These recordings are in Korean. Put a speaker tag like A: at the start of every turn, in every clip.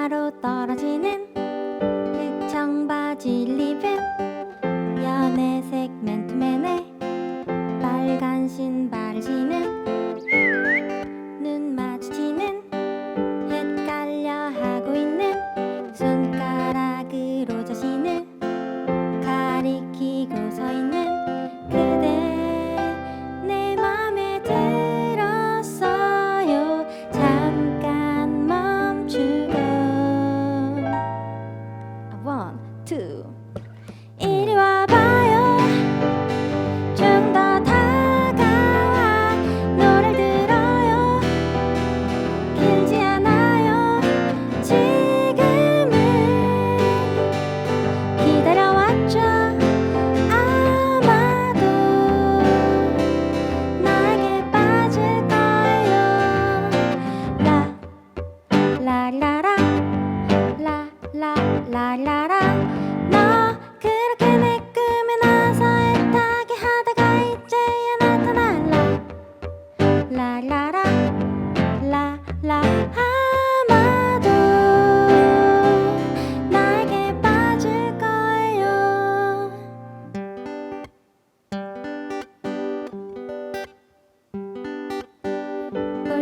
A: 바로 떨어지는 백청바지 리뷰 연애색 맨투맨에 빨간 신발을 신은 눈 마주치는 헷갈려 하고 있는 손가락으로 자신을 가리키 투 이리 와봐요. 좀더 다가와. 노래 들어요. 길지 않아요. 지금은 기다려왔죠. 아마도 나에게 빠질 거예요 라 라라라 라라라라.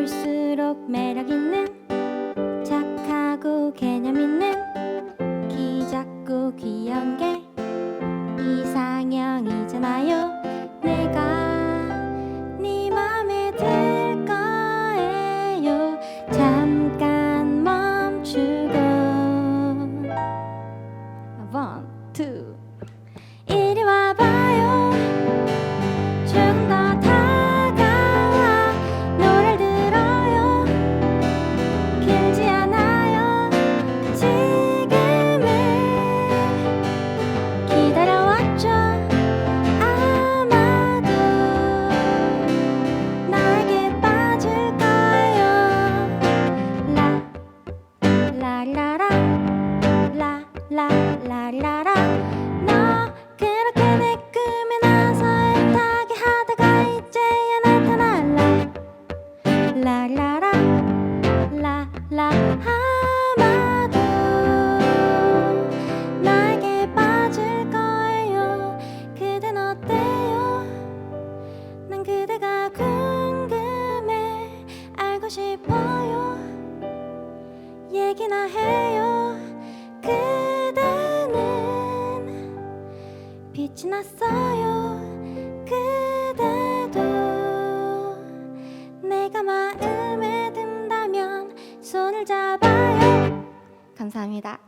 A: 볼수록 매력 있는 라라라라라 너 그렇게 내 꿈에 나서 애타게 하다가 이제야 나타날라 라라라 라라 아마도 나에게 빠질 거예요. 그댄 어때요? 난 그대가 궁금해. 알고 싶어요. 얘기나 해요. 그 빛이 났어요. 그대도 내가 마음에 든다면 손을 잡아요. 감사합니다